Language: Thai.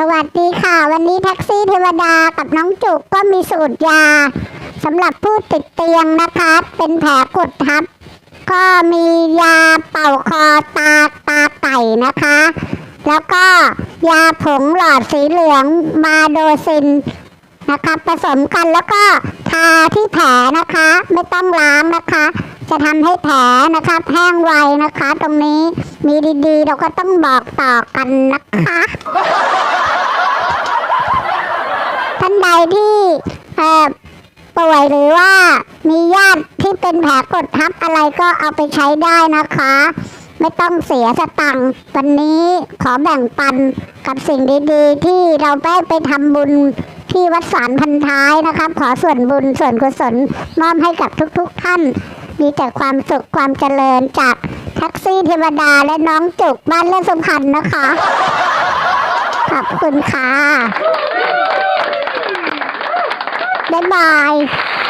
สวัสดีค่ะ วันนี้แท็กซี่เทวดากับน้องจุกก็มีสูตรยาสำหรับผู้ติดเตียงนะคะ เป็นแผลกดทับ ก็มียาเป่าคอตาตาไก่นะคะ แล้วก็ยาผงหลอดสีเหลืองมาโดซินนะคะผสมกันแล้วก็ทาที่แผลนะคะ ไม่ต้องล้างนะคะ จะทำให้แผลนะคะแห้งไวนะคะ ตรงนี้มีดีๆ เราก็ต้องบอกต่อกันนะคะ ไปที่เอ่อป่วยหรือว่ามีญาติที่เป็นแผลกดทับอะไรก็เอาไปใช้ได้นะคะ ไม่ต้องเสียสตังค์วันนี้ขอแบ่งปันกับสิ่งดีๆ ที่เราได้ไปทำบุญที่วัดสารพันท้ายนะคะขอส่วนบุญส่วนกุศลมอบให้กับทุกๆท่าน มีแต่ความสุขความเจริญจากแท็กซี่เทวดาและน้องจุกบ้านเล่นสุพรรณนะคะ ขอบคุณค่ะ Bye-bye.